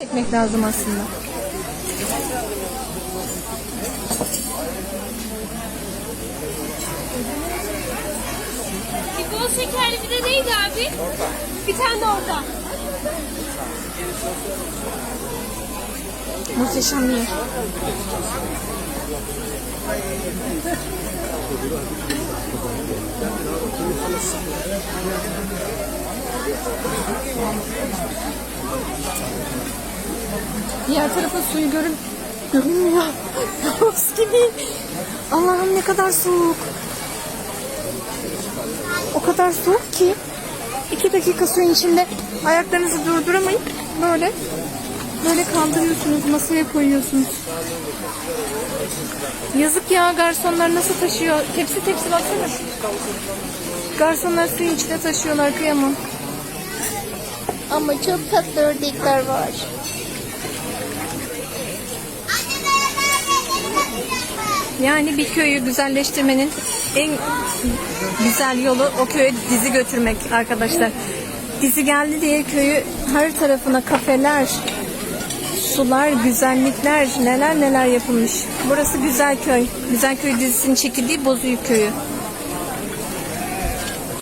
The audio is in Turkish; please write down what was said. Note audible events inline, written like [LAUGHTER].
Çekmek lazım aslında. Bir bol şekerli bir de neydi abi? Bir tane de orada. Muhteşem bir yer. Diğer tarafa suyu görün görünmüyor. [LAUGHS] Yavuz gibi. Allah'ım ne kadar soğuk. O kadar soğuk ki iki dakika suyun içinde ayaklarınızı durduramayıp böyle böyle kaldırıyorsunuz, masaya koyuyorsunuz. Yazık ya garsonlar nasıl taşıyor? Tepsi tepsi baksana. Garsonlar suyun içine taşıyorlar kıyamam. Ama çok tatlı ördekler var. Yani bir köyü güzelleştirmenin en güzel yolu o köye dizi götürmek arkadaşlar. Dizi geldi diye köyü her tarafına kafeler, sular, güzellikler, neler neler yapılmış. Burası Güzel Köy. Güzel Köy dizisinin çekildiği Bozüyük Köyü.